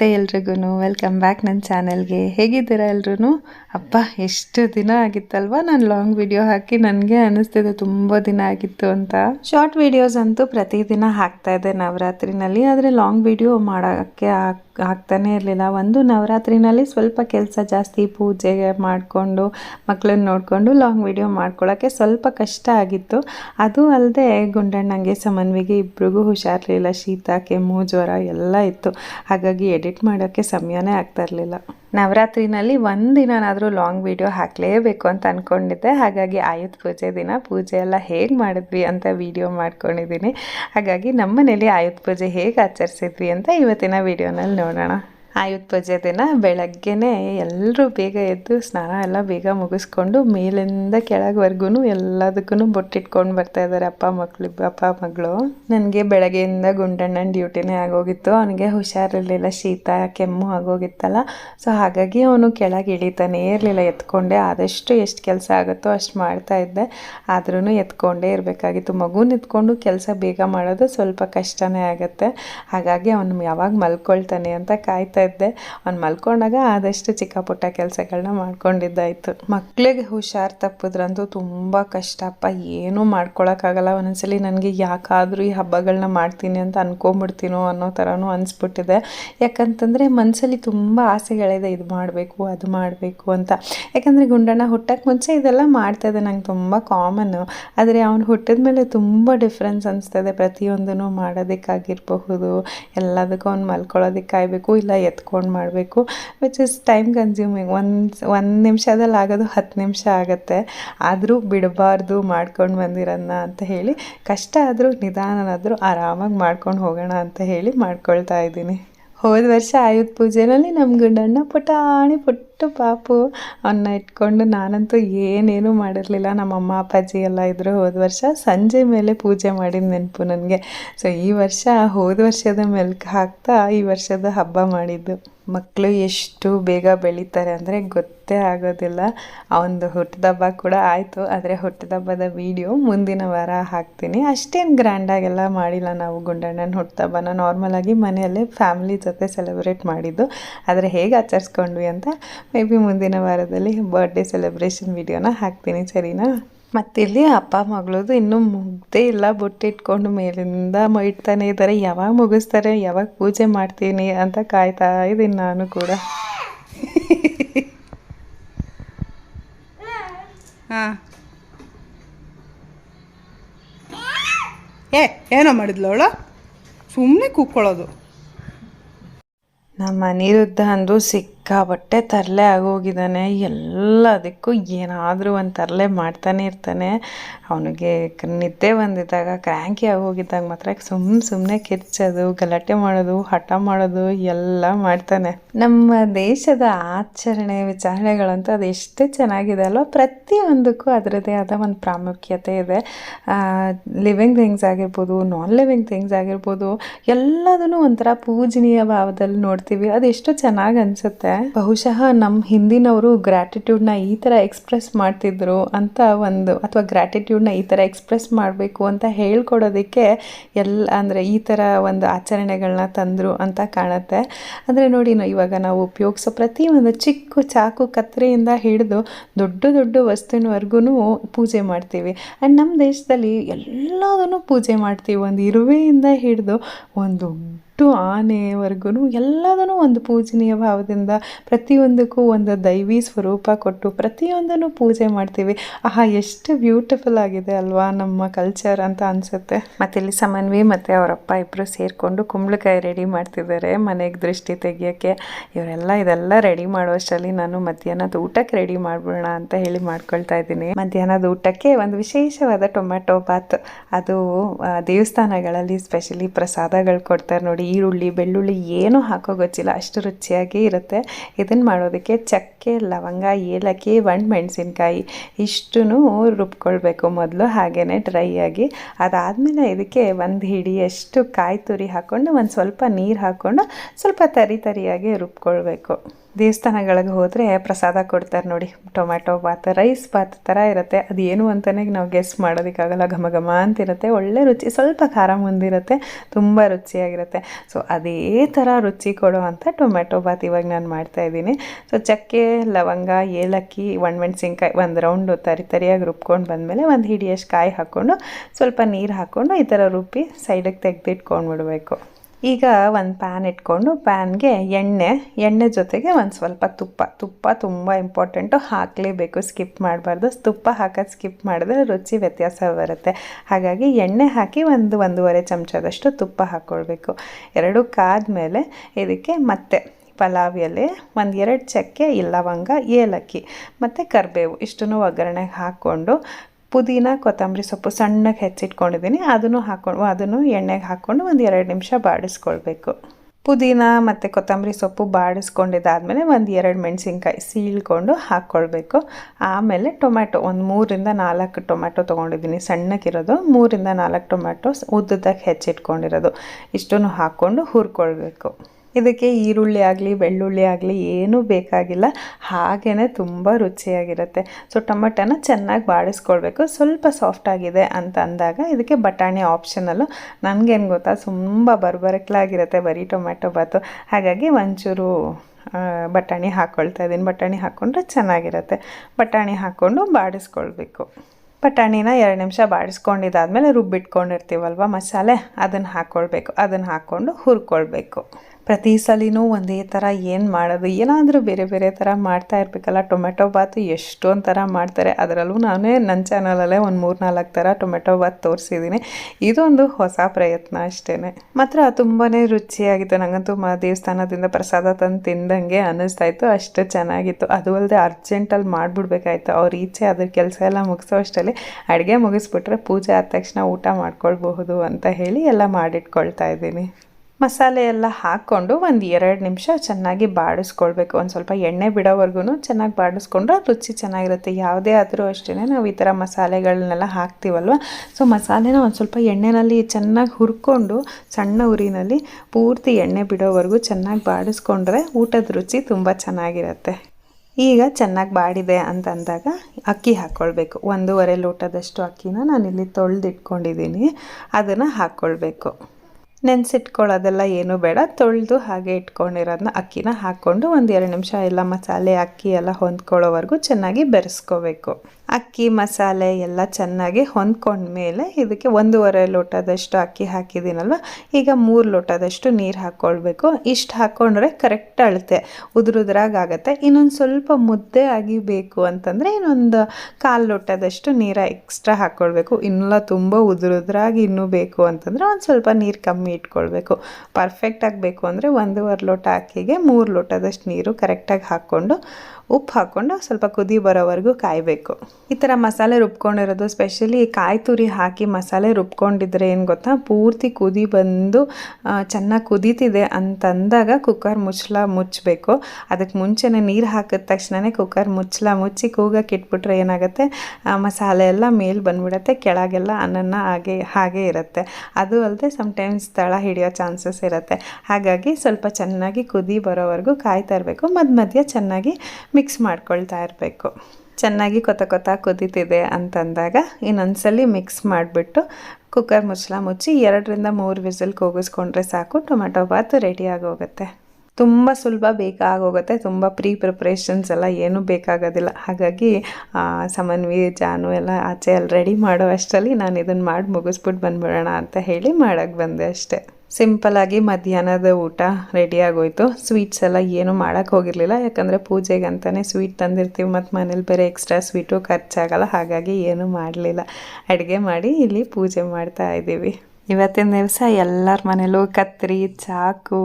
este ಎಲ್ರಿಗೂ welcome back ನನ್ನ ಚಾನೆಲ್ಗೆ. ಹೇಗಿದ್ದೀರಾ ಎಲ್ರೂ ಅಪ್ಪ ಎಷ್ಟು ದಿನ ಆಗಿತ್ತಲ್ವ ನಾನು ಲಾಂಗ್ ವಿಡಿಯೋ ಹಾಕಿ. ನನಗೆ ಅನ್ನಿಸ್ತಿದೆ ತುಂಬ ದಿನ ಆಗಿತ್ತು ಅಂತ. ಶಾರ್ಟ್ ವಿಡಿಯೋಸ್ ಅಂತೂ ಪ್ರತಿದಿನ ಹಾಕ್ತಾ ಇದ್ದೆ ನವರಾತ್ರಿನಲ್ಲಿ, ಆದರೆ ಲಾಂಗ್ ವಿಡಿಯೋ ಮಾಡೋಕ್ಕೆ ಆಗ್ ಆಗ್ತಾನೇ ಇರಲಿಲ್ಲ. ಒಂದು ನವರಾತ್ರಿನಲ್ಲಿ ಸ್ವಲ್ಪ ಕೆಲಸ ಜಾಸ್ತಿ ಪೂಜೆ ಮಾಡಿಕೊಂಡು ಮಕ್ಕಳನ್ನ ನೋಡಿಕೊಂಡು ಲಾಂಗ್ ವಿಡಿಯೋ ಮಾಡ್ಕೊಳ್ಳೋಕ್ಕೆ ಸ್ವಲ್ಪ ಕಷ್ಟ ಆಗಿತ್ತು. ಅದು ಅಲ್ಲದೆ ಗುಂಡಣ್ಣಂಗೆ ಸಮನ್ವಿಗೆ ಇಬ್ರಿಗೂ ಹುಷಾರಿರಲಿಲ್ಲ ಶೀತ, ಕೆಮ್ಮು, ಜ್ವರ ಎಲ್ಲ ಇತ್ತು. ಹಾಗಾಗಿ ಎಡಿಟ್ ಮಾಡೋಕ್ಕೆ ಸಮಯನೇ ಆಗ್ತಾ ಇರಲಿಲ್ಲ. ನವರಾತ್ರಿನಲ್ಲಿ ಒಂದಿನಾದರೂ ಲಾಂಗ್ ವಿಡಿಯೋ ಹಾಕಲೇಬೇಕು ಅಂತ ಅಂದ್ಕೊಂಡಿದ್ದೆ ಹಾಗಾಗಿ ಆಯುಧ ಪೂಜೆ ದಿನ, ಪೂಜೆ ಎಲ್ಲ ಹೇಗೆ ಮಾಡಿದ್ವಿ ಅಂತ ವಿಡಿಯೋ ಮಾಡ್ಕೊಂಡಿದ್ದೀನಿ. ಹಾಗಾಗಿ ನಮ್ಮನೇಲಿ ಆಯುಧ ಪೂಜೆ ಹೇಗೆ ಆಚರಿಸಿದ್ವಿ ಅಂತ ಇವತ್ತಿನ ವಿಡಿಯೋನಲ್ಲಿ ನೋಡೋಣ. ಆಯುಧ ಪೂಜೆ ದಿನ ಬೆಳಗ್ಗೆನೇ ಎಲ್ಲರೂ ಬೇಗ ಎದ್ದು ಸ್ನಾನ ಎಲ್ಲ ಬೇಗ ಮುಗಿಸ್ಕೊಂಡು ಮೇಲಿಂದ ಕೆಳಗವರೆಗೂ ಎಲ್ಲದಕ್ಕೂ ಬೊಟ್ಟಿಟ್ಕೊಂಡು ಬರ್ತಾ ಇದ್ದಾರೆ ಅಪ್ಪ ಮಕ್ಕಳು ಅಪ್ಪ ಮಗಳು. ನನಗೆ ಬೆಳಗ್ಗೆಯಿಂದ ಗುಂಡಣ್ಣನ ಡ್ಯೂಟಿನೇ ಆಗೋಗಿತ್ತು. ಅವನಿಗೆ ಹುಷಾರಿರಲಿಲ್ಲ, ಶೀತ, ಕೆಮ್ಮು ಆಗೋಗಿತ್ತಲ್ಲ. ಸೊ ಹಾಗಾಗಿ ಅವನು ಕೆಳಗೆ ಇಳಿತಾನೆ ಇರಲಿಲ್ಲ. ಎತ್ಕೊಂಡೆ. ಆದಷ್ಟು ಎಷ್ಟು ಕೆಲಸ ಆಗುತ್ತೋ ಅಷ್ಟು ಮಾಡ್ತಾ ಇದ್ದೆ. ಆದ್ರೂ ಎತ್ಕೊಂಡೇ ಇರಬೇಕಾಗಿತ್ತು. ಮಗುನ ಎತ್ಕೊಂಡು ಕೆಲಸ ಬೇಗ ಮಾಡೋದು ಸ್ವಲ್ಪ ಕಷ್ಟನೇ ಆಗುತ್ತೆ. ಹಾಗಾಗಿ ಅವನು ಯಾವಾಗ ಮಲ್ಕೊಳ್ತಾನೆ ಅಂತ ಕಾಯ್ತಾ ಇದ್ದೆ. ಅವ್ನು ಮಲ್ಕೊಂಡಾಗ ಆದಷ್ಟು ಚಿಕ್ಕ ಪುಟ್ಟ ಕೆಲಸಗಳನ್ನ ಮಾಡ್ಕೊಂಡಿದ್ದಾಯಿತು. ಮಕ್ಕಳಿಗೆ ಹುಷಾರು ತಪ್ಪಿದ್ರಂತೂ ತುಂಬ ಕಷ್ಟಪ್ಪ. ಏನೂ ಮಾಡ್ಕೊಳಕ್ಕಾಗಲ್ಲ. ಒಂದೊಂದ್ಸಲಿ ನನಗೆ ಯಾಕಾದರೂ ಈ ಹಬ್ಬಗಳನ್ನ ಮಾಡ್ತೀನಿ ಅಂತ ಅನ್ಕೊಂಬಿಡ್ತೀನೋ ಅನ್ನೋ ಥರನೂ ಅನಿಸ್ಬಿಟ್ಟಿದೆ. ಯಾಕಂತಂದರೆ ಮನಸ್ಸಲ್ಲಿ ತುಂಬ ಆಸೆಗಳಿದೆ. ಇದು ಮಾಡಬೇಕು, ಅದು ಮಾಡಬೇಕು ಅಂತ. ಯಾಕಂದರೆ ಗುಂಡಣ್ಣ ಹುಟ್ಟಕ್ಕೆ ಮುಂಚೆ ಇದೆಲ್ಲ ಮಾಡ್ತಾಯಿದ್ದೆ ನಂಗೆ ತುಂಬ ಕಾಮನ್ನು ಆದರೆ ಅವ್ನು ಹುಟ್ಟಿದ ಮೇಲೆ ತುಂಬ ಡಿಫ್ರೆನ್ಸ್ ಅನಿಸ್ತದೆ ಪ್ರತಿಯೊಂದನ್ನು ಮಾಡೋದಕ್ಕಾಗಿರಬಹುದು. ಎಲ್ಲದಕ್ಕೂ ಅವ್ನು ಮಲ್ಕೊಳ್ಳೋದಕ್ಕಾಗಬೇಕು. ಇಲ್ಲ ಎತ್ಕೊಂಡು ಮಾಡಬೇಕು ವಿಚ್ ಇಸ್ ಟೈಮ್ ಕನ್ಸ್ಯೂಮಿಂಗ್ ಒಂದು ಒಂದು ನಿಮಿಷದಲ್ಲಿ ಆಗೋದು ಹತ್ತು ನಿಮಿಷ ಆಗುತ್ತೆ. ಆದರೂ ಬಿಡಬಾರ್ದು ಮಾಡ್ಕೊಂಡು ಬಂದಿರೋಣ ಅಂತ ಹೇಳಿ, ಕಷ್ಟ ಆದರೂ ನಿಧಾನನಾದರೂ ಆರಾಮಾಗಿ ಮಾಡ್ಕೊಂಡು ಹೋಗೋಣ ಅಂತ ಹೇಳಿ ಮಾಡ್ಕೊಳ್ತಾ ಇದ್ದೀನಿ. ಹೋದ ವರ್ಷ ಆಯುಧ ಪೂಜೆಯಲ್ಲಿ ನಮ್ಮ ಗುಂಡಣ್ಣ ಪುಟಾಣಿ ಪುಟ್ಟು ಪಾಪು ಅವನ್ನ ಇಟ್ಕೊಂಡು ನಾನಂತೂ ಏನೇನೂ ಮಾಡಿರಲಿಲ್ಲ. ನಮ್ಮ ಅಮ್ಮ, ಅಪ್ಪಾಜಿ ಎಲ್ಲ ಇದ್ದರು ಹೋದ ವರ್ಷ. ಸಂಜೆ ಮೇಲೆ ಪೂಜೆ ಮಾಡಿದ ನೆನಪು ನನಗೆ. ಸೊ ಈ ವರ್ಷ ಹೋದ ವರ್ಷದ ಮೆಲ್ಕು ಹಾಕ್ತಾ ಈ ವರ್ಷದ ಹಬ್ಬ ಮಾಡಿದ್ದು. ಮಕ್ಕಳು ಎಷ್ಟು ಬೇಗ ಬೆಳೀತಾರೆ ಅಂದರೆ ಗೊತ್ತೇ ಆಗೋದಿಲ್ಲ. ಒಂದು ಹುಟ್ಟಿದಬ್ಬ ಕೂಡ ಆಯಿತು. ಆದರೆ ಹುಟ್ಟಿದಬ್ಬದ ವೀಡಿಯೋ ಮುಂದಿನ ವಾರ ಹಾಕ್ತೀನಿ. ಅಷ್ಟೇನು ಗ್ರ್ಯಾಂಡಾಗೆಲ್ಲ ಮಾಡಿಲ್ಲ ನಾವು ಗುಂಡಣ್ಣನ ಹುಟ್ಟಿದಬ್ಬನ ನಾರ್ಮಲಾಗಿ ಮನೆಯಲ್ಲೇ ಫ್ಯಾಮಿಲಿ ಜೊತೆ ಸೆಲೆಬ್ರೇಟ್ ಮಾಡಿದ್ದು. ಆದರೆ ಹೇಗೆ ಆಚರಿಸ್ಕೊಂಡ್ವಿ ಅಂತ ಮೇ ಬಿ ಮುಂದಿನ ವಾರದಲ್ಲಿ ಬರ್ಡೇ ಸೆಲೆಬ್ರೇಷನ್ ವೀಡಿಯೋನ ಹಾಕ್ತೀನಿ. ಸರಿನಾ? ಮತ್ತಿಲ್ಲಿ ಅಪ್ಪ ಮಗಳದು ಇನ್ನೂ ಮುಗ್ದೇ ಇಲ್ಲ. ಬೊಟ್ಟಿಟ್ಕೊಂಡು ಮೇಲಿಂದ ಮೈಟ್ತಾನೆ ಇಡ್ತಾನೆ ಇದ್ದಾರೆ ಯಾವಾಗ ಮುಗಿಸ್ತಾರೆ? ಯಾವಾಗ ಪೂಜೆ ಮಾಡ್ತೀನಿ ಅಂತ ಕಾಯ್ತಾ ಇದ್ದೀನಿ ನಾನು ಕೂಡ. ಹಾಂ. ಏ ಏನೋ ಮಾಡಿದ್ಲು ಅವಳು? ಸುಮ್ಮನೆ ಕೂಕ್ಕೊಳ್ಳೋದು ನಮ್ಮ ಅನಿರುದ್ಧ ಅಂದು ಸಿಕ್ಕಾಬಟ್ಟೆ ತರಲೆ ಆಗೋಗಿದ್ದಾನೆ. ಎಲ್ಲದಕ್ಕೂ ಏನಾದರೂ ಒಂದು ತರಲೆ ಮಾಡ್ತಾನೆ ಇರ್ತಾನೆ. ಅವನಿಗೆ ನಿದ್ದೆ ಬಂದಿದ್ದಾಗ, ಕ್ರ್ಯಾಂಕಿ ಆಗೋಗಿದ್ದಾಗ ಮಾತ್ರ ಸುಮ್ ಸುಮ್ಮನೆ ಕಿರ್ಚೋದು, ಗಲಾಟೆ ಮಾಡೋದು, ಹಠ ಮಾಡೋದು, ಎಲ್ಲ ಮಾಡ್ತಾನೆ. ನಮ್ಮ ದೇಶದ ಆಚರಣೆ ವಿಚಾರಣೆಗಳಂತೂ ಅದು ಎಷ್ಟು ಚೆನ್ನಾಗಿದೆ ಅಲ್ವ? ಪ್ರತಿಯೊಂದಕ್ಕೂ ಅದರದ್ದೇ ಆದ ಒಂದು ಪ್ರಾಮುಖ್ಯತೆ ಇದೆ. ಲಿವಿಂಗ್ ಥಿಂಗ್ಸ್ ಆಗಿರ್ಬೋದು ನಾನ್ ಲಿವಿಂಗ್ ಥಿಂಗ್ಸ್ ಆಗಿರ್ಬೋದು, ಎಲ್ಲದನ್ನು ಒಂಥರ ಪೂಜನೀಯ ಭಾವದಲ್ಲಿ ನೋಡ್ತೀವಿ. ಅದೆಷ್ಟು ಚೆನ್ನಾಗಿ ಅನಿಸುತ್ತೆ. ಬಹುಶಃ ನಮ್ಮ ಹಿಂದಿನವರು ಗ್ರ್ಯಾಟಿಟ್ಯೂಡ್ನ ಈ ಥರ ಎಕ್ಸ್ಪ್ರೆಸ್ ಮಾಡ್ತಿದ್ರು ಅಂತ ಒಂದು, ಅಥವಾ ಗ್ರ್ಯಾಟಿಟ್ಯೂಡ್ನ ಈ ಥರ ಎಕ್ಸ್ಪ್ರೆಸ್ ಮಾಡಬೇಕು ಅಂತ ಹೇಳ್ಕೊಡೋದಕ್ಕೆ ಎಲ್ಲ ಅಂದರೆ ಈ ಥರ ಒಂದು ಆಚರಣೆಗಳನ್ನ ತಂದರು ಅಂತ ಕಾಣುತ್ತೆ. ಅಂದರೆ ನೋಡಿ ಇವಾಗ ನಾವು ಉಪಯೋಗಿಸೋ ಪ್ರತಿಯೊಂದು ಚಿಕ್ಕ ಚಾಕು ಕತ್ತರಿಯಿಂದ ಹಿಡಿದು ದೊಡ್ಡ ದೊಡ್ಡ ವಸ್ತುವಿನವರೆಗೂ ಪೂಜೆ ಮಾಡ್ತೀವಿ. ಆ್ಯಂಡ್ ನಮ್ಮ ದೇಶದಲ್ಲಿ ಎಲ್ಲದನ್ನು ಪೂಜೆ ಮಾಡ್ತೀವಿ. ಒಂದು ಇರುವೆಯಿಂದ ಹಿಡಿದು ಒಂದು ದೊಡ್ಡ ಆನೆವರೆಗೂ ಎಲ್ಲದನ್ನು ಒಂದು ಪೂಜನೀಯ ಭಾವದಿಂದ ಪ್ರತಿಯೊಂದಕ್ಕೂ ಒಂದು ದೈವಿ ಸ್ವರೂಪ ಕೊಟ್ಟು ಪ್ರತಿಯೊಂದನ್ನು ಪೂಜೆ ಮಾಡ್ತೀವಿ. ಆಹಾ, ಎಷ್ಟು ಬ್ಯೂಟಿಫುಲ್ ಆಗಿದೆ ಅಲ್ವಾ ನಮ್ಮ ಕಲ್ಚರ್ ಅಂತ ಅನಿಸುತ್ತೆ. ಮತ್ತು ಇಲ್ಲಿ ಸಮನ್ವಿ ಮತ್ತು ಅವರಪ್ಪ ಇಬ್ಬರು ಸೇರಿಕೊಂಡು ಕುಂಬಳಕಾಯಿ ರೆಡಿ ಮಾಡ್ತಿದ್ದಾರೆ ಮನೆಗೆ ದೃಷ್ಟಿ ತೆಗಿಯೋಕ್ಕೆ. ಇವರೆಲ್ಲ ಇದೆಲ್ಲ ರೆಡಿ ಮಾಡುವಷ್ಟರಲ್ಲಿ ನಾನು ಮಧ್ಯಾಹ್ನದ ಊಟಕ್ಕೆ ರೆಡಿ ಮಾಡ್ಬಿಡೋಣ ಅಂತ ಹೇಳಿ ಮಾಡ್ಕೊಳ್ತಾ ಇದ್ದೀನಿ. ಮಧ್ಯಾಹ್ನದ ಊಟಕ್ಕೆ ಒಂದು ವಿಶೇಷವಾದ ಟೊಮ್ಯಾಟೊ ಬಾತ್. ಅದು ದೇವಸ್ಥಾನಗಳಲ್ಲಿ ಸ್ಪೆಷಲಿ ಪ್ರಸಾದಗಳು ಕೊಡ್ತಾರೆ ನೋಡಿ. ಈರುಳ್ಳಿ, ಬೆಳ್ಳುಳ್ಳಿ ಏನೂ ಹಾಕೋ ಗೊತ್ತಿಲ್ಲ. ಅಷ್ಟು ರುಚಿಯಾಗಿ ಇರುತ್ತೆ. ಇದನ್ನು ಮಾಡೋದಕ್ಕೆ ಚಕ್ಕೆ, ಲವಂಗ, ಏಲಕ್ಕಿ ಒಣ ಮೆಣಸಿನ್ಕಾಯಿ ಇಷ್ಟೂ ರುಬ್ಕೊಳ್ಬೇಕು. ಮೊದಲು ಹಾಗೇ ಡ್ರೈ ಆಗಿ. ಅದಾದಮೇಲೆ ಇದಕ್ಕೆ ಒಂದು ಹಿಡಿಯಷ್ಟು ಕಾಯಿ ತುರಿ ಹಾಕ್ಕೊಂಡು ಒಂದು ಸ್ವಲ್ಪ ನೀರು ಹಾಕ್ಕೊಂಡು ಸ್ವಲ್ಪ ತರಿ ತರಿಯಾಗಿ ರುಬ್ಕೊಳ್ಬೇಕು. ದೇವಸ್ಥಾನಗಳಿಗೆ ಹೋದರೆ ಪ್ರಸಾದ ಕೊಡ್ತಾರೆ ನೋಡಿ. ಟೊಮ್ಯಾಟೊ ಬಾತ್ ರೈಸ್ ಬಾತ್ ಥರ ಇರುತ್ತೆ. ಅದು ಏನು ಅಂತಲೇ ನಾವು ಗೆಸ್ ಮಾಡೋದಕ್ಕಾಗಲ್ಲ. ಘಮ ಘಮ ಅಂತಿರುತ್ತೆ. ಒಳ್ಳೆ ರುಚಿ, ಸ್ವಲ್ಪ ಖಾರ ಮುಂದಿರುತ್ತೆ. ತುಂಬ ರುಚಿಯಾಗಿರುತ್ತೆ. ಸೊ ಅದೇ ಥರ ರುಚಿ ಕೊಡುವಂಥ ಟೊಮ್ಯಾಟೊ ಬಾತ್ ಇವಾಗ ನಾನು ಮಾಡ್ತಾಯಿದ್ದೀನಿ ಸೊ ಚಕ್ಕೆ, ಲವಂಗ, ಏಲಕ್ಕಿ, ಒಣಮೆಣ್ಸಿನ್ಕಾಯಿ ಒಂದು ರೌಂಡು ತರಿ ತರಿಯಾಗಿ ರುಬ್ಕೊಂಡು ಬಂದಮೇಲೆ ಒಂದು ಹಿಡಿಯಷ್ಟು ಕಾಯಿ ಹಾಕ್ಕೊಂಡು ಸ್ವಲ್ಪ ನೀರು ಹಾಕ್ಕೊಂಡು ಈ ಥರ ರುಬ್ಬಿ ಸೈಡಿಗೆ ತೆಗೆದಿಟ್ಕೊಂಡ್ಬಿಡ್ಬೇಕು. ಈಗ ಒಂದು ಪ್ಯಾನ್ ಇಟ್ಕೊಂಡು ಪ್ಯಾನ್ಗೆ ಎಣ್ಣೆ ಎಣ್ಣೆ ಜೊತೆಗೆ ಒಂದು ಸ್ವಲ್ಪ ತುಪ್ಪ. ತುಪ್ಪ ತುಂಬ ಇಂಪಾರ್ಟೆಂಟು ಹಾಕಲೇಬೇಕು ಸ್ಕಿಪ್ ಮಾಡಬಾರ್ದು. ತುಪ್ಪ ಹಾಕೋದು ಸ್ಕಿಪ್ ಮಾಡಿದ್ರೆ ರುಚಿ ವ್ಯತ್ಯಾಸ ಬರುತ್ತೆ. ಹಾಗಾಗಿ ಎಣ್ಣೆ ಹಾಕಿ ಒಂದು ಒಂದೂವರೆ ಚಮಚದಷ್ಟು ತುಪ್ಪ ಹಾಕ್ಕೊಳ್ಬೇಕು ಎರಡು ಕಾದ್ಮೇಲೆ ಇದಕ್ಕೆ ಮತ್ತೆ ಪಲಾವ್ ಎಲೆ, ಒಂದು ಎರಡು ಚಕ್ಕೆ ಲವಂಗ ಏಲಕ್ಕಿ, ಮತ್ತು ಕರಿಬೇವು. ಇಷ್ಟನ್ನು ಒಗ್ಗರಣೆಗೆ ಹಾಕ್ಕೊಂಡು ಪುದೀನ, ಕೊತ್ತಂಬರಿ ಸೊಪ್ಪು ಸಣ್ಣಗೆ ಹೆಚ್ಚಿಟ್ಕೊಂಡಿದ್ದೀನಿ. ಅದನ್ನು ಹಾಕೊಂಡು ಅದನ್ನು ಎಣ್ಣೆಗೆ ಹಾಕ್ಕೊಂಡು ಒಂದು ಎರಡು ನಿಮಿಷ ಬಾಡಿಸ್ಕೊಳ್ಬೇಕು. ಪುದೀನ ಮತ್ತು ಕೊತ್ತಂಬರಿ ಸೊಪ್ಪು ಬಾಡಿಸ್ಕೊಂಡಿದ್ದಾದಮೇಲೆ ಒಂದು ಎರಡು ಮೆಣಸಿನ್ಕಾಯಿ ಸೀಳ್ಕೊಂಡು ಹಾಕ್ಕೊಳ್ಬೇಕು. ಆಮೇಲೆ ಟೊಮ್ಯಾಟೊ, ಒಂದು ಮೂರಿಂದ ನಾಲ್ಕು ಟೊಮ್ಯಾಟೊ ತೊಗೊಂಡಿದ್ದೀನಿ. ಸಣ್ಣಕ್ಕಿರೋದು ಮೂರಿಂದ ನಾಲ್ಕು ಟೊಮ್ಯಾಟೊ ಉದ್ದದಾಗಿ ಹೆಚ್ಚಿಟ್ಕೊಂಡಿರೋದು. ಇಷ್ಟನ್ನು ಹಾಕ್ಕೊಂಡು ಹುರ್ಕೊಳ್ಬೇಕು. ಇದಕ್ಕೆ ಈರುಳ್ಳಿ ಆಗಲಿ, ಬೆಳ್ಳುಳ್ಳಿ ಆಗಲಿ ಏನೂ ಬೇಕಾಗಿಲ್ಲ. ಹಾಗೇ ತುಂಬ ರುಚಿಯಾಗಿರುತ್ತೆ. ಸೊ ಟೊಮೆಟೊನ ಚೆನ್ನಾಗಿ ಬಾಡಿಸ್ಕೊಳ್ಬೇಕು ಸ್ವಲ್ಪ ಸಾಫ್ಟ್ ಆಗಿದೆ ಅಂತ ಅಂದಾಗ ಇದಕ್ಕೆ ಬಟಾಣಿ ಆಪ್ಷನಲ್ಲು ನನಗೇನು ಗೊತ್ತಾ, ತುಂಬ ಬರ್ಬರಕ್ಲಾಗಿರುತ್ತೆ ಬರೀ ಟೊಮೆಟೊ ಬಾತು. ಹಾಗಾಗಿ ಒಂಚೂರು ಬಟಾಣಿ ಹಾಕ್ಕೊಳ್ತಾ ಇದ್ದೀನಿ. ಬಟಾಣಿ ಹಾಕ್ಕೊಂಡ್ರೆ ಚೆನ್ನಾಗಿರುತ್ತೆ. ಬಟಾಣಿ ಹಾಕ್ಕೊಂಡು ಬಾಡಿಸ್ಕೊಳ್ಬೇಕು ಬಟಾಣಿನ ಎರಡು ನಿಮಿಷ ಬಾಡಿಸ್ಕೊಂಡಿದ್ದಾದಮೇಲೆ ರುಬ್ಬಿಟ್ಕೊಂಡಿರ್ತೀವಲ್ವ ಮಸಾಲೆ? ಅದನ್ನು ಹಾಕ್ಕೊಳ್ಬೇಕು ಅದನ್ನು ಹಾಕ್ಕೊಂಡು ಹುರ್ಕೊಳ್ಬೇಕು. ಪ್ರತಿ ಸಲಿನೂ ಒಂದೇ ಥರ ಏನು ಮಾಡೋದು? ಏನಾದರೂ ಬೇರೆ ಬೇರೆ ಥರ ಮಾಡ್ತಾ ಇರಬೇಕಲ್ಲ, ಟೊಮೆಟೊ ಬಾತು ಎಷ್ಟೊಂದು ಥರ ಮಾಡ್ತಾರೆ. ಅದರಲ್ಲೂ ನಾನೇ ನನ್ನ ಚಾನಲಲ್ಲೇ ಒಂದು ಮೂರು ನಾಲ್ಕು ಥರ ಟೊಮೆಟೊ ಬಾತ್ ತೋರಿಸಿದ್ದೀನಿ. ಇದೊಂದು ಹೊಸ ಪ್ರಯತ್ನ ಅಷ್ಟೇ ಮಾತ್ರ ತುಂಬಾ ರುಚಿಯಾಗಿತ್ತು. ನನಗಂತೂ ಮ ದೇವಸ್ಥಾನದಿಂದ ಪ್ರಸಾದ ತಂದು ತಿಂದಂಗೆ ಅನ್ನಿಸ್ತಾ ಇತ್ತು. ಅಷ್ಟು ಚೆನ್ನಾಗಿತ್ತು. ಅದು ಅಲ್ಲದೆ ಅರ್ಜೆಂಟಲ್ಲಿ ಮಾಡಿಬಿಡ್ಬೇಕಾಯ್ತು. ಅವ್ರು ಈಚೆ ಅದ್ರ ಕೆಲಸ ಎಲ್ಲ ಮುಗಿಸೋ ಅಷ್ಟರಲ್ಲಿ ಅಡುಗೆ ಮುಗಿಸ್ಬಿಟ್ರೆ ಪೂಜೆ ಆದ ತಕ್ಷಣ ಊಟ ಮಾಡ್ಕೊಳ್ಬಹುದು ಅಂತ ಹೇಳಿ ಎಲ್ಲ ಮಾಡಿಟ್ಕೊಳ್ತಾ ಇದ್ದೀನಿ. ಮಸಾಲೆ ಎಲ್ಲ ಹಾಕ್ಕೊಂಡು ಒಂದು ಎರಡು ನಿಮಿಷ ಚೆನ್ನಾಗಿ ಬಾಡಿಸ್ಕೊಳ್ಬೇಕು. ಒಂದು ಸ್ವಲ್ಪ ಎಣ್ಣೆ ಬಿಡೋವರೆಗೂ ಚೆನ್ನಾಗಿ ಬಾಡಿಸ್ಕೊಂಡ್ರೆ ರುಚಿ ಚೆನ್ನಾಗಿರುತ್ತೆ. ಯಾವುದೇ ಆದರೂ ಅಷ್ಟೇ ನಾವು ಈ ಥರ ಮಸಾಲೆಗಳನ್ನೆಲ್ಲ ಹಾಕ್ತೀವಲ್ವ? ಸೊ ಮಸಾಲೆನ ಒಂದು ಸ್ವಲ್ಪ ಎಣ್ಣೆಯಲ್ಲಿ ಚೆನ್ನಾಗಿ ಹುರ್ಕೊಂಡು ಸಣ್ಣ ಉರಿನಲ್ಲಿ ಪೂರ್ತಿ ಎಣ್ಣೆ ಬಿಡೋವರೆಗೂ ಚೆನ್ನಾಗಿ ಬಾಡಿಸ್ಕೊಂಡ್ರೆ ಊಟದ ರುಚಿ ತುಂಬ ಚೆನ್ನಾಗಿರುತ್ತೆ. ಈಗ ಚೆನ್ನಾಗಿ ಬಾಡಿದೆ ಅಂತ ಅಂದಾಗ ಅಕ್ಕಿ ಹಾಕ್ಕೊಳ್ಬೇಕು ಒಂದೂವರೆ ಲೋಟದಷ್ಟು ಅಕ್ಕಿನ ನಾನಿಲ್ಲಿ ತೊಳೆದಿಟ್ಕೊಂಡಿದ್ದೀನಿ. ಅದನ್ನು ಹಾಕ್ಕೊಳ್ಬೇಕು ನೆನೆಸಿಟ್ಕೊಳ್ಳೋದೆಲ್ಲ ಏನೂ ಬೇಡ. ತೊಳೆದು ಹಾಗೆ ಇಟ್ಕೊಂಡಿರೋದನ್ನ ಅಕ್ಕಿನ ಹಾಕ್ಕೊಂಡು ಒಂದು ಎರಡು ನಿಮಿಷ ಎಲ್ಲ ಮಸಾಲೆ, ಅಕ್ಕಿ ಎಲ್ಲ ಹೊಂದ್ಕೊಳ್ಳೋವರೆಗೂ ಚೆನ್ನಾಗಿ ಬೆರೆಸ್ಕೋಬೇಕು. ಅಕ್ಕಿ, ಮಸಾಲೆ ಎಲ್ಲ ಚೆನ್ನಾಗಿ ಹೊಂದ್ಕೊಂಡ್ಮೇಲೆ ಇದಕ್ಕೆ ಒಂದೂವರೆ ಲೋಟದಷ್ಟು ಅಕ್ಕಿ ಹಾಕಿದ್ದೀನಲ್ವ? ಈಗ ಮೂರು ಲೋಟದಷ್ಟು ನೀರು ಹಾಕ್ಕೊಳ್ಬೇಕು ಇಷ್ಟು ಹಾಕ್ಕೊಂಡ್ರೆ ಕರೆಕ್ಟ್ ಅಳತೆ ಉದುರುದ್ರಾಗತ್ತೆ ಇನ್ನೊಂದು ಸ್ವಲ್ಪ ಮುದ್ದೆ ಆಗಿ ಬೇಕು ಅಂತಂದರೆ ಇನ್ನೊಂದು ಕಾಲು ಲೋಟದಷ್ಟು ನೀರು ಎಕ್ಸ್ಟ್ರಾ ಹಾಕ್ಕೊಳ್ಬೇಕು ಇನ್ನೆಲ್ಲ ತುಂಬ ಉದುರುದ್ರಾಗಿ ಇನ್ನೂ ಬೇಕು ಅಂತಂದರೆ ಒಂದು ಸ್ವಲ್ಪ ನೀರು ಕಮ್ಮಿ ಇಟ್ಕೊಳ್ಬೇಕು. ಪರ್ಫೆಕ್ಟಾಗಿ ಬೇಕು ಅಂದರೆ ಒಂದೂವರೆ ಲೋಟ ಅಕ್ಕಿಗೆ ಮೂರು ಲೋಟದಷ್ಟು ನೀರು ಕರೆಕ್ಟಾಗಿ ಹಾಕ್ಕೊಂಡು ಉಪ್ಪು ಹಾಕ್ಕೊಂಡು ಸ್ವಲ್ಪ ಕುದಿ ಬರೋವರೆಗೂ ಕಾಯಬೇಕು. ಈ ಥರ ಮಸಾಲೆ ರುಬ್ಕೊಂಡಿರೋದು ಸ್ಪೆಷಲಿ ಕಾಯಿ ತುರಿ ಹಾಕಿ ಮಸಾಲೆ ರುಬ್ಕೊಂಡಿದ್ರೆ ಏನು ಗೊತ್ತಾ? ಪೂರ್ತಿ ಕುದಿ ಬಂದು ಚೆನ್ನಾಗಿ ಕುದೀತಿದೆ ಅಂತಂದಾಗ ಕುಕ್ಕರ್ ಮುಚ್ಚಲ ಮುಚ್ಚಬೇಕು. ಅದಕ್ಕೆ ಮುಂಚೆನೇ ನೀರು ಹಾಕಿದ ತಕ್ಷಣವೇ ಕುಕ್ಕರ್ ಮುಚ್ಚಲ ಮುಚ್ಚಿ ಕೂಗಕ್ಕೆ ಇಟ್ಬಿಟ್ರೆ ಏನಾಗುತ್ತೆ? ಮಸಾಲೆ ಎಲ್ಲ ಮೇಲೆ ಬಂದ್ಬಿಡುತ್ತೆ, ಕೆಳಗೆಲ್ಲ ಅನ್ನನ ಹಾಗೆ ಹಾಗೆ ಇರುತ್ತೆ. ಅದು ಅಲ್ಲದೆ ಸಮ್ಟೈಮ್ಸ್ ತಳ ಹಿಡಿಯೋ ಚಾನ್ಸಸ್ ಇರುತ್ತೆ. ಹಾಗಾಗಿ ಸ್ವಲ್ಪ ಚೆನ್ನಾಗಿ ಕುದಿ ಬರೋವರೆಗೂ ಕಾಯ್ತಾ ಇರಬೇಕು. ಮಧ್ಯ ಮಧ್ಯ ಚೆನ್ನಾಗಿ ಮಿಕ್ಸ್ ಮಾಡ್ಕೊಳ್ತಾ ಇರಬೇಕು. ಚೆನ್ನಾಗಿ ಕೊತ ಕೊತ ಕುದೀತಿದೆ ಅಂತಂದಾಗ ಇನ್ನೊಂದ್ಸಲಿ ಮಿಕ್ಸ್ ಮಾಡಿಬಿಟ್ಟು ಕುಕ್ಕರ್ ಮುಚ್ಚಳ ಮುಚ್ಚಿ ಎರಡರಿಂದ ಮೂರು ವಿಸಿಲ್ ಕೂಗಿಸ್ಕೊಂಡ್ರೆ ಸಾಕು, ಟೊಮೆಟೊ ಬಾತ್ ರೆಡಿ ಆಗೋಗುತ್ತೆ. ತುಂಬ ಸುಲಭ ಬೇಗ ಆಗೋಗುತ್ತೆ ತುಂಬ ಪ್ರೀ ಪ್ರಿಪ್ರೇಷನ್ಸ್ ಎಲ್ಲ ಏನೂ ಬೇಕಾಗೋದಿಲ್ಲ. ಹಾಗಾಗಿ ಸಮನ್ವಿ ಜಾನು ಎಲ್ಲ ಆಚೆ ಅಲ್ಲಿ ರೆಡಿ ಮಾಡೋ ಅಷ್ಟರಲ್ಲಿ ನಾನು ಇದನ್ನು ಮಾಡಿ ಮುಗಿಸ್ಬಿಟ್ಟು ಬಂದ್ಬಿಡೋಣ ಅಂತ ಹೇಳಿ ಮಾಡೋಕ್ಕೆ ಬಂದೆ ಅಷ್ಟೇ. ಸಿಂಪಲಾಗಿ ಮಧ್ಯಾಹ್ನದ ಊಟ ರೆಡಿ ಆಗೋಯ್ತು. ಸ್ವೀಟ್ಸ್ ಎಲ್ಲ ಏನೂ ಮಾಡೋಕ್ಕೆ ಹೋಗಿರಲಿಲ್ಲ. ಯಾಕಂದರೆ ಪೂಜೆಗೆ ಅಂತಲೇ ಸ್ವೀಟ್ ತಂದಿರ್ತೀವಿ, ಮತ್ತು ಮನೇಲಿ ಬೇರೆ ಎಕ್ಸ್ಟ್ರಾ ಸ್ವೀಟು ಖರ್ಚಾಗಲ್ಲ, ಹಾಗಾಗಿ ಏನೂ ಮಾಡಲಿಲ್ಲ. ಅಡುಗೆ ಮಾಡಿ ಇಲ್ಲಿ ಪೂಜೆ ಮಾಡ್ತಾ ಇದ್ದೀವಿ ಇವತ್ತಿನ ದಿವಸ ಎಲ್ಲರ ಮನೇಲೂ ಕತ್ರಿ, ಚಾಕು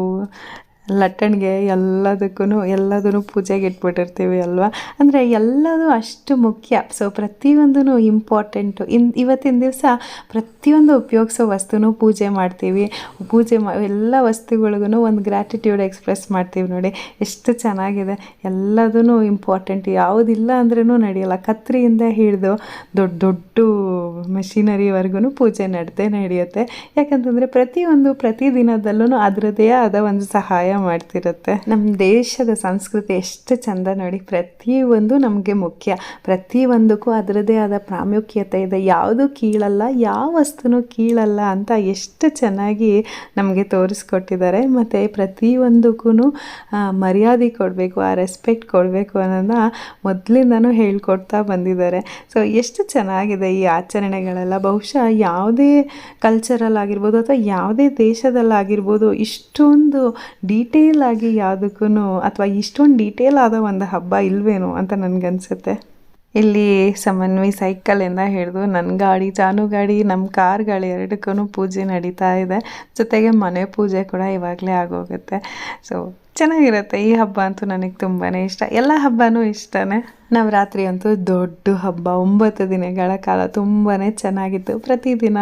ಲಟ್ಟಣಿಗೆ ಎಲ್ಲದಕ್ಕೂ ಎಲ್ಲದೂ ಪೂಜೆಗೆ ಇಟ್ಬಿಟ್ಟಿರ್ತೀವಿ ಅಲ್ವಾ? ಅಂದರೆ ಎಲ್ಲದೂ ಅಷ್ಟು ಮುಖ್ಯ. ಸೊ ಪ್ರತಿಯೊಂದೂ ಇಂಪಾರ್ಟೆಂಟು ಇನ್, ಇವತ್ತಿನ ದಿವಸ ಪ್ರತಿಯೊಂದು ಉಪಯೋಗಿಸೋ ವಸ್ತುನೂ ಪೂಜೆ ಮಾಡ್ತೀವಿ. ಪೂಜೆ ಮಾ, ಎಲ್ಲ ವಸ್ತುಗಳಿಗೂ ಒಂದು ಗ್ರ್ಯಾಟಿಟ್ಯೂಡ್ ಎಕ್ಸ್ಪ್ರೆಸ್ ಮಾಡ್ತೀವಿ ನೋಡಿ. ಎಷ್ಟು ಚೆನ್ನಾಗಿದೆ. ಎಲ್ಲದೂ ಇಂಪಾರ್ಟೆಂಟ್ ಯಾವುದಿಲ್ಲ ಅಂದ್ರೂ ನಡೆಯಲ್ಲ. ಕತ್ರಿಯಿಂದ ಹಿಡಿದು ದೊಡ್ಡ ದೊಡ್ಡ ಮೆಷಿನರಿವರೆಗೂ ಪೂಜೆ ನಡೆದೇ ನಡೆಯುತ್ತೆ. ಯಾಕಂತಂದರೆ ಪ್ರತಿಯೊಂದು ಪ್ರತಿದಿನದಲ್ಲೂ ಅದರದೇ ಆದ ಒಂದು ಸಹಾಯ ಮಾಡ್ತಿರುತ್ತೆ. ನಮ್ಮ ದೇಶದ ಸಂಸ್ಕೃತಿ ಎಷ್ಟು ಚಂದ ನೋಡಿ, ಪ್ರತಿಯೊಂದು ನಮಗೆ ಮುಖ್ಯ. ಪ್ರತಿಯೊಂದಕ್ಕೂ ಅದರದೇ ಆದ ಪ್ರಾಮುಖ್ಯತೆ ಇದೆ. ಯಾವುದು ಕೀಳಲ್ಲ, ಯಾವ ವಸ್ತುನೂ ಕೀಳಲ್ಲ ಅಂತ ಎಷ್ಟು ಚೆನ್ನಾಗಿ ನಮಗೆ ತೋರಿಸ್ಕೊಟ್ಟಿದ್ದಾರೆ. ಮತ್ತು ಪ್ರತಿಯೊಂದಕ್ಕೂ ಮರ್ಯಾದೆ ಕೊಡಬೇಕು, ಆ ರೆಸ್ಪೆಕ್ಟ್ ಕೊಡಬೇಕು ಅನ್ನೋದನ್ನ ಮೊದಲಿಂದನೂ ಹೇಳ್ಕೊಡ್ತಾ ಬಂದಿದ್ದಾರೆ. ಸೊ ಎಷ್ಟು ಚೆನ್ನಾಗಿದೆ ಈ ಆಚರಣೆಗಳೆಲ್ಲ. ಬಹುಶಃ ಯಾವುದೇ ಕಲ್ಚರಲ್ ಆಗಿರ್ಬೋದು ಅಥವಾ ಯಾವುದೇ ದೇಶದಲ್ಲಾಗಿರ್ಬೋದು, ಇಷ್ಟೊಂದು ಡೀಟೇಲ್ ಆಗಿ ಯಾವುದಕ್ಕೂ ಅಥವಾ ಇಷ್ಟೊಂದು ಡೀಟೇಲ್ ಆದ ಒಂದು ಹಬ್ಬ ಇಲ್ವೇನೋ ಅಂತ ನನಗನ್ಸುತ್ತೆ. ಇಲ್ಲಿ ಸಮನ್ವಿ ಇಂದ ಹಿಡಿದು ನನ್ನ ಗಾಡಿ, ಜಾನು ಗಾಡಿ ನಮ್ಮ ಕಾರ್ ಗಾಡಿ ಎರಡಕ್ಕೂ ಪೂಜೆ ನಡೀತಾ ಇದೆ. ಜೊತೆಗೆ ಮನೆ ಪೂಜೆ ಕೂಡ ಇವಾಗಲೇ ಆಗೋಗುತ್ತೆ. ಸೊ ಚೆನ್ನಾಗಿರುತ್ತೆ ಈ ಹಬ್ಬ ಅಂತೂ ನನಗೆ ತುಂಬಾ ಇಷ್ಟ. ಎಲ್ಲ ಹಬ್ಬನೂ ಇಷ್ಟನೇ. ನವರಾತ್ರಿ ಅಂತೂ ದೊಡ್ಡ ಹಬ್ಬ. ಒಂಬತ್ತು ದಿನಗಳ ಕಾಲ ತುಂಬಾ ಚೆನ್ನಾಗಿತ್ತು. ಪ್ರತಿದಿನ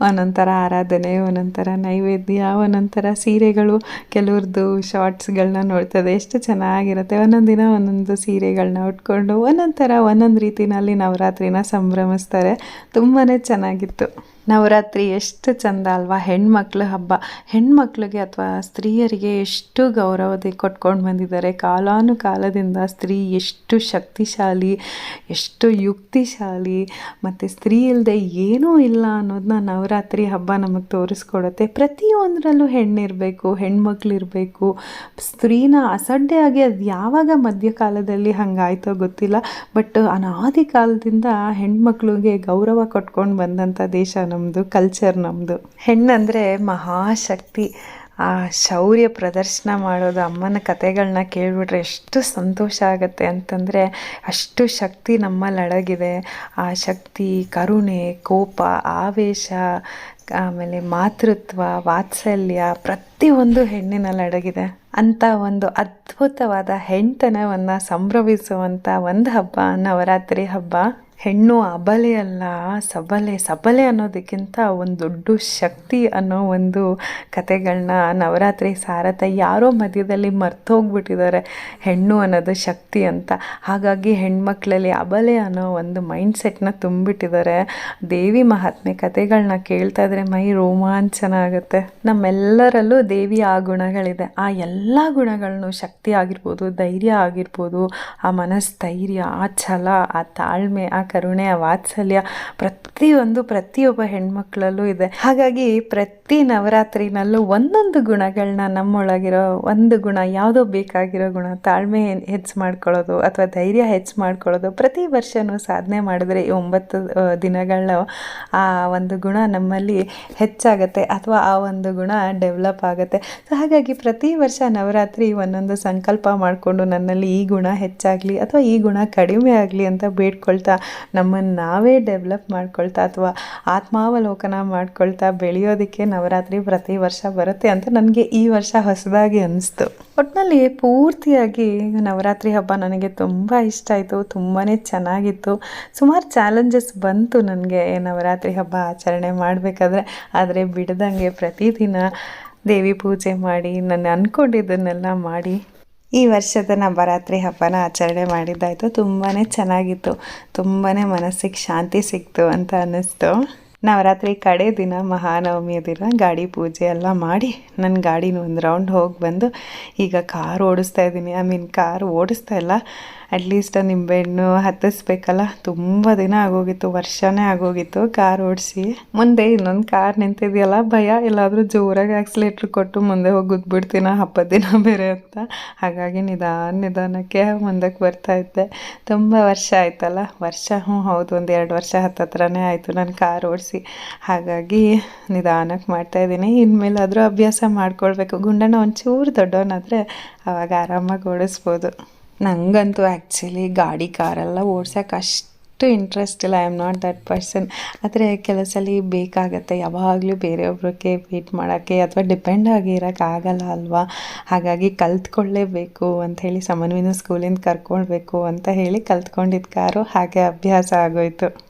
ಒಂದೊಂಥರ ಆರಾಧನೆ, ಒಂದೊಂಥರ ನೈವೇದ್ಯ, ಒಂದೊಂಥರ ಸೀರೆಗಳು. ಕೆಲವ್ರದ್ದು ಶಾರ್ಟ್ಸ್ಗಳನ್ನ ನೋಡ್ತದೆ. ಎಷ್ಟು ಚೆನ್ನಾಗಿರುತ್ತೆ. ಒಂದೊಂದು ದಿನ ಒಂದೊಂದು ಸೀರೆಗಳನ್ನ ಉಟ್ಕೊಂಡು ಒಂದೊಂದು ಒಂದೊಂದು ರೀತಿಯಲ್ಲಿ ನವರಾತ್ರಿನ ಸಂಭ್ರಮಿಸ್ತಾರೆ. ತುಂಬಾ ಚೆನ್ನಾಗಿತ್ತು. ನವರಾತ್ರಿ ಎಷ್ಟು ಚಂದ ಅಲ್ವಾ? ಹೆಣ್ಮಕ್ಳ ಹಬ್ಬ. ಹೆಣ್ಮಕ್ಳಿಗೆ ಅಥವಾ ಸ್ತ್ರೀಯರಿಗೆ ಎಷ್ಟು ಗೌರವತೆ ಕೊಟ್ಕೊಂಡು ಬಂದಿದ್ದಾರೆ. ಕಾಲಾನುಕಾಲದಿಂದ ಸ್ತ್ರೀ ಎಷ್ಟು ಶಕ್ತಿಶಾಲಿ, ಎಷ್ಟು ಯುಕ್ತಿಶಾಲಿ, ಮತ್ತು ಸ್ತ್ರೀ ಇಲ್ಲದೆ ಏನೂ ಇಲ್ಲ ಅನ್ನೋದನ್ನ ನವರಾತ್ರಿ ಹಬ್ಬ ನಮಗೆ ತೋರಿಸ್ಕೊಡುತ್ತೆ. ಪ್ರತಿಯೊಂದರಲ್ಲೂ ಹೆಣ್ಣಿರಬೇಕು, ಹೆಣ್ಮಕ್ಳಿರಬೇಕು. ಸ್ತ್ರೀನ ಅಸಡ್ಡೆಯಾಗಿ ಅದು ಯಾವಾಗ ಮಧ್ಯಕಾಲದಲ್ಲಿ ಹಂಗಾಯ್ತೋ ಗೊತ್ತಿಲ್ಲ. ಬಟ್ ಅನಾದಿ ಕಾಲದಿಂದ ಹೆಣ್ಮಕ್ಳಿಗೆ ಗೌರವ ಕೊಟ್ಕೊಂಡು ಬಂದಂಥ ದೇಶ ನಮ್ಮದು ಕಲ್ಚರ್ ನಮ್ಮದು ಹೆಣ್ಣಂದರೆ ಮಹಾಶಕ್ತಿ. ಆ ಶೌರ್ಯ ಪ್ರದರ್ಶನ ಮಾಡೋದು ಅಮ್ಮನ ಕತೆಗಳನ್ನ ಕೇಳಿಬಿಟ್ರೆ ಎಷ್ಟು ಸಂತೋಷ ಆಗುತ್ತೆ ಅಂತಂದರೆ ಅಷ್ಟು ಶಕ್ತಿ ನಮ್ಮಲ್ಲಿ ಅಡಗಿದೆ. ಆ ಶಕ್ತಿ, ಕರುಣೆ, ಕೋಪ, ಆವೇಶ, ಆಮೇಲೆ ಮಾತೃತ್ವ, ವಾತ್ಸಲ್ಯ ಪ್ರತಿಯೊಂದು ಹೆಣ್ಣಿನಲ್ಲಿ ಅಡಗಿದೆ. ಅಂತ ಒಂದು ಅದ್ಭುತವಾದ ಹೆಣ್ತನವನ್ನು ಸಂಭ್ರಮಿಸುವಂಥ ಒಂದು ಹಬ್ಬ, ನವರಾತ್ರಿ ಹಬ್ಬ. ಹೆಣ್ಣು ಅಬಲೆ ಅಲ್ಲ, ಸಬಲೆ ಸಬಲೆ ಅನ್ನೋದಕ್ಕಿಂತ ಒಂದು ದೊಡ್ಡ ಶಕ್ತಿ ಅನ್ನೋ ಒಂದು ಕತೆಗಳನ್ನ ನವರಾತ್ರಿ ಸಾರಥ ಯಾರೋ ಮಧ್ಯದಲ್ಲಿ ಮರ್ತೋಗ್ಬಿಟ್ಟಿದ್ದಾರೆ ಹೆಣ್ಣು ಅನ್ನೋದು ಶಕ್ತಿ ಅಂತ. ಹಾಗಾಗಿ ಹೆಣ್ಮಕ್ಳಲ್ಲಿ ಅಬಲೆ ಅನ್ನೋ ಒಂದು ಮೈಂಡ್ಸೆಟ್ನ ತುಂಬಿಟ್ಟಿದ್ದಾರೆ. ದೇವಿ ಮಹಾತ್ಮೆ ಕತೆಗಳನ್ನ ಕೇಳ್ತಾ ಇದ್ರೆ ಮೈ ರೋಮಾಂಚನ ಆಗುತ್ತೆ ನಮ್ಮೆಲ್ಲರಲ್ಲೂ ದೇವಿ ಆ ಗುಣಗಳಿದೆ. ಆ ಎಲ್ಲ ಗುಣಗಳನ್ನು ಶಕ್ತಿ ಆಗಿರ್ಬೋದು, ಧೈರ್ಯ ಆಗಿರ್ಬೋದು, ಆ ಮನಸ್ಥೈರ್ಯ, ಆ ಛಲ, ಆ ತಾಳ್ಮೆ, ಆ ಕರುಣೆ, ಆ ವಾತ್ಸಲ್ಯ ಪ್ರತಿಯೊಂದು ಪ್ರತಿಯೊಬ್ಬ ಹೆಣ್ಮಕ್ಳಲ್ಲೂ ಇದೆ. ಹಾಗಾಗಿ ಪ್ರತಿ ನವರಾತ್ರಿನಲ್ಲೂ ಒಂದೊಂದು ಗುಣಗಳನ್ನ ನಮ್ಮೊಳಗಿರೋ ಒಂದು ಗುಣ, ಯಾವುದೋ ಬೇಕಾಗಿರೋ ಗುಣ, ತಾಳ್ಮೆ ಹೆಚ್ಚು ಮಾಡ್ಕೊಳ್ಳೋದು ಅಥವಾ ಧೈರ್ಯ ಹೆಚ್ಚು ಮಾಡ್ಕೊಳ್ಳೋದು ಪ್ರತಿ ವರ್ಷವೂ ಸಾಧನೆ ಮಾಡಿದ್ರೆ ಈ ಒಂಬತ್ತು ದಿನಗಳ ಆ ಒಂದು ಗುಣ ನಮ್ಮಲ್ಲಿ ಹೆಚ್ಚಾಗತ್ತೆ ಅಥವಾ ಆ ಒಂದು ಗುಣ ಡೆವಲಪ್ ಆಗುತ್ತೆ. ಸೊ, ಹಾಗಾಗಿ ಪ್ರತಿ ವರ್ಷ ನವರಾತ್ರಿ ಒಂದೊಂದು ಸಂಕಲ್ಪ ಮಾಡಿಕೊಂಡು ನನ್ನಲ್ಲಿ ಈ ಗುಣ ಹೆಚ್ಚಾಗಲಿ ಅಥವಾ ಈ ಗುಣ ಕಡಿಮೆ ಆಗಲಿ ಅಂತ ಬೇಡ್ಕೊಳ್ತಾ ನಮ್ಮನ್ನು ನಾವೇ ಡೆವಲಪ್ ಮಾಡ್ಕೊಳ್ತಾ ಅಥವಾ ಆತ್ಮಾವಲೋಕನ ಮಾಡ್ಕೊಳ್ತಾ ಬೆಳೆಯೋದಕ್ಕೆ ನವರಾತ್ರಿ ಪ್ರತಿ ವರ್ಷ ಬರುತ್ತೆ ಅಂತ ನನಗೆ ಈ ವರ್ಷ ಹೊಸದಾಗಿ ಅನಿಸ್ತು. ಒಟ್ಟಿನಲ್ಲಿ ಪೂರ್ತಿಯಾಗಿ ನವರಾತ್ರಿ ಹಬ್ಬ ನನಗೆ ತುಂಬ ಇಷ್ಟ ಆಯಿತು ತುಂಬಾ ಚೆನ್ನಾಗಿತ್ತು. ಸುಮಾರು ಚಾಲೆಂಜಸ್ ಬಂತು ನನಗೆ ನವರಾತ್ರಿ ಹಬ್ಬ ಆಚರಣೆ ಮಾಡಬೇಕಾದ್ರೆ. ಆದರೆ ಬಿಡದಂಗೆ ಪ್ರತಿದಿನ ದೇವಿ ಪೂಜೆ ಮಾಡಿ ನಾನು ಅಂದ್ಕೊಂಡಿದ್ದನ್ನೆಲ್ಲ ಮಾಡಿ ಈ ವರ್ಷದ ನವರಾತ್ರಿ ಹಬ್ಬನ ಆಚರಣೆ ಮಾಡಿದ್ದಾಯಿತು. ತುಂಬಾ ಚೆನ್ನಾಗಿತ್ತು. ತುಂಬಾ ಮನಸ್ಸಿಗೆ ಶಾಂತಿ ಸಿಕ್ತು ಅಂತ ಅನ್ನಿಸ್ತು. ನವರಾತ್ರಿ ಕಡೆ ದಿನ ಮಹಾನವಮಿಯ ದಿನ ಗಾಡಿ ಪೂಜೆ ಎಲ್ಲ ಮಾಡಿ ನನ್ನ ಗಾಡಿನ ಒಂದು ರೌಂಡ್ ಹೋಗಿ ಬಂದು ಈಗ ಕಾರ್ ಓಡಿಸ್ತಾ ಇದ್ದೀನಿ. ಐ ಮೀನ್ ಕಾರ್ ಓಡಿಸ್ತಾ ಇಲ್ಲ. ಅಟ್ಲೀಸ್ಟ್ ನಿಂಬೆಹಣ್ಣು ಹತ್ತಿಸ್ಬೇಕಲ್ಲ? ತುಂಬ ದಿನ ಆಗೋಗಿತ್ತು, ವರ್ಷನೇ ಆಗೋಗಿತ್ತು ಕಾರ್ ಓಡಿಸಿ. ಮುಂದೆ ಇನ್ನೊಂದು ಕಾರ್ ನಿಂತಿದೆಯಲ್ಲ, ಭಯ, ಎಲ್ಲಾದರೂ ಜೋರಾಗಿ ಆಕ್ಸಿಲೇಟ್ರ್ ಕೊಟ್ಟು ಮುಂದೆ ಹೋಗಿ ಗುದ್ಬಿಡ್ತೀನ, ಹಬ್ಬದ ದಿನ ಬೇರೆ ಅಂತ. ಹಾಗಾಗಿ ನಿಧಾನ ನಿಧಾನಕ್ಕೆ ಮುಂದಕ್ಕೆ ಬರ್ತಾ ಇದ್ದೆ. ತುಂಬ ವರ್ಷ ಆಯ್ತಲ್ಲ? ವರ್ಷ, ಹ್ಞೂ, ಹೌದು, ಒಂದು ಎರಡು ವರ್ಷ ಹತ್ತತ್ರನೇ ಆಯಿತು ನಾನು ಕಾರ್ ಓಡಿಸಿ. ಹಾಗಾಗಿ ನಿಧಾನಕ್ಕೆ ಮಾಡ್ತಾ ಮಾಡ್ತಾಯಿದ್ದೀನಿ ಇನ್ಮೇಲಾದರೂ ಅಭ್ಯಾಸ ಮಾಡ್ಕೊಳ್ಬೇಕು. ಗುಂಡಣ್ಣ ಒಂಚೂರು ದೊಡ್ಡವನಾದರೆ ಅವಾಗ ಆರಾಮಾಗಿ ಓಡಿಸ್ಬೋದು. ನನಗಂತೂ ಆ್ಯಕ್ಚುಲಿ ಗಾಡಿ ಕಾರೆಲ್ಲ ಓಡ್ಸೋಕೆ ಅಷ್ಟು ಇಂಟ್ರೆಸ್ಟ್ ಇಲ್ಲ. I am not that person ಆದರೆ ಕೆಲವು ಸಲ ಬೇಕಾಗತ್ತೆ. ಯಾವಾಗಲೂ ಬೇರೆಯೊಬ್ರಿಗೆ ವೇಟ್ ಮಾಡೋಕ್ಕೆ ಅಥವಾ ಡಿಪೆಂಡ್ ಆಗಿ ಇರೋಕ್ಕಾಗಲ್ಲ ಅಲ್ವಾ? ಹಾಗಾಗಿ ಕಲ್ತ್ಕೊಳ್ಳೇಬೇಕು ಹೇಳಿ, ಸಮನ್ವಿನ ಸ್ಕೂಲಿಂದ ಕರ್ಕೊಳ್ಬೇಕು ಅಂತ ಹೇಳಿ ಕಲ್ತ್ಕೊಂಡಿದ್ದ ಕಾರು ಹಾಗೆ ಅಭ್ಯಾಸ ಆಗೋಯ್ತು.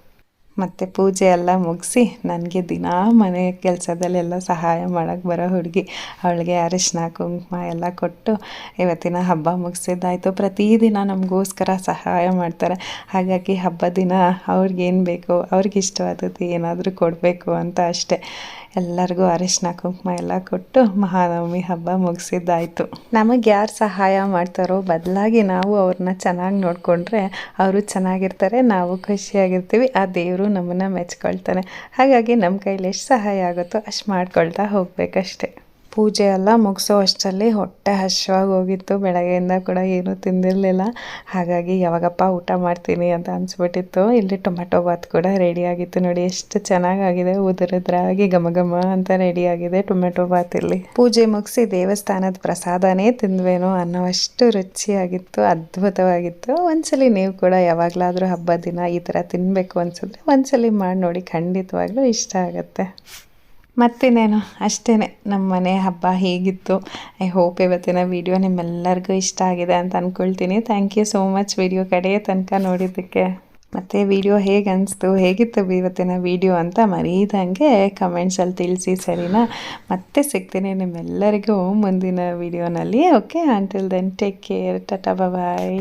ಮತ್ತು ಪೂಜೆ ಎಲ್ಲ ಮುಗಿಸಿ ನನಗೆ ದಿನಾ ಮನೆ ಕೆಲಸದಲ್ಲೆಲ್ಲ ಸಹಾಯ ಮಾಡೋಕ್ಕೆ ಬರೋ ಹುಡುಗಿ ಅವಳಿಗೆ ಅರಿಶಿನ, ಕುಂಕುಮ ಎಲ್ಲ ಕೊಟ್ಟು ಇವತ್ತಿನ ಹಬ್ಬ ಮುಗಿಸಿದ್ದಾಯಿತು. ಪ್ರತಿದಿನ ನಮಗೋಸ್ಕರ ಸಹಾಯ ಮಾಡ್ತಾರೆ. ಹಾಗಾಗಿ ಹಬ್ಬ ದಿನ ಅವ್ರಿಗೇನು ಬೇಕೋ ಅವ್ರಿಗೆ ಇಷ್ಟವಾದದ್ದು ಏನಾದರೂ ಕೊಡಬೇಕು ಅಂತ ಅಷ್ಟೇ. ಎಲ್ಲರಿಗೂ ಅರಿಶಿನ ಕುಂಕುಮ ಎಲ್ಲ ಕೊಟ್ಟು ಮಹಾನವಮಿ ಹಬ್ಬ ಮುಗಿಸಿದ್ದಾಯಿತು. ನಮಗೆ ಯಾರು ಸಹಾಯ ಮಾಡ್ತಾರೋ ಬದಲಾಗಿ ನಾವು ಅವ್ರನ್ನ ಚೆನ್ನಾಗಿ ನೋಡಿಕೊಂಡ್ರೆ ಅವರು ಚೆನ್ನಾಗಿರ್ತಾರೆ, ನಾವು ಖುಷಿಯಾಗಿರ್ತೀವಿ, ಆ ದೇವರು ನಮ್ಮನ್ನು ಮೆಚ್ಕೊಳ್ತಾನೆ. ಹಾಗಾಗಿ ನಮ್ಮ ಕೈಲಿ ಎಷ್ಟು ಸಹಾಯ ಆಗುತ್ತೋ ಅಷ್ಟು ಮಾಡ್ಕೊಳ್ತಾ ಹೋಗ್ಬೇಕಷ್ಟೆ. ಪೂಜೆ ಎಲ್ಲ ಮುಗಿಸೋ ಅಷ್ಟರಲ್ಲಿ ಹೊಟ್ಟೆ ಹಶ್ವಾಗಿ ಹೋಗಿತ್ತು. ಬೆಳಗ್ಗೆಯಿಂದ ಕೂಡ ಏನೂ ತಿಂದಿರಲಿಲ್ಲ. ಹಾಗಾಗಿ ಯಾವಾಗಪ್ಪ ಊಟ ಮಾಡ್ತೀನಿ ಅಂತ ಅನಿಸ್ಬಿಟ್ಟಿತ್ತು. ಇಲ್ಲಿ ಟೊಮೆಟೊ ಬಾತ್ ಕೂಡ ರೆಡಿಯಾಗಿತ್ತು ನೋಡಿ. ಎಷ್ಟು ಚೆನ್ನಾಗಾಗಿದೆ. ಉದುರುದ್ರಾಗಿ ಘಮ ಘಮ ಅಂತ ರೆಡಿಯಾಗಿದೆ ಟೊಮೆಟೊ ಬಾತ್ ಇಲ್ಲಿ. ಪೂಜೆ ಮುಗಿಸಿ ದೇವಸ್ಥಾನದ ಪ್ರಸಾದನೇ ತಿಂದ್ವೇನೋ ಅನ್ನೋವಷ್ಟು ರುಚಿಯಾಗಿತ್ತು, ಅದ್ಭುತವಾಗಿತ್ತು. ಒಂದ್ಸಲಿ ನೀವು ಕೂಡ ಯಾವಾಗಲಾದರೂ ಹಬ್ಬ ದಿನ ಈ ಥರ ತಿನ್ನಬೇಕು ಅನ್ಸಿದ್ರೆ ಒಂದ್ಸಲಿ ಮಾಡಿ ನೋಡಿ. ಖಂಡಿತವಾಗ್ಲೂ ಇಷ್ಟ ಆಗುತ್ತೆ. ಮತ್ತಿನ್ನೇನು ಅಷ್ಟೇ ನಮ್ಮ ಮನೆ ಹಬ್ಬ ಹೇಗಿತ್ತು? ಐ ಹೋಪ್ ಇವತ್ತಿನ ವಿಡಿಯೋ ನಿಮ್ಮೆಲ್ಲರಿಗೂ ಇಷ್ಟ ಆಗಿದೆ ಅಂತ ಅಂದ್ಕೊಳ್ತೀನಿ thank you so much video ಕಡೆಯ ತನಕ ನೋಡಿದ್ದಕ್ಕೆ. ಮತ್ತು ವಿಡಿಯೋ ಹೇಗೆ ಅನಿಸ್ತು, ಹೇಗಿತ್ತು ಇವತ್ತಿನ ವಿಡಿಯೋ ಅಂತ ಮರೀದಂಗೆ ಕಮೆಂಟ್ಸಲ್ಲಿ ತಿಳಿಸಿ ಸರಿನಾ? ಮತ್ತೆ ಸಿಗ್ತೀನಿ ನಿಮ್ಮೆಲ್ಲರಿಗೂ ಮುಂದಿನ ವಿಡಿಯೋನಲ್ಲಿ okay until then take care tata bye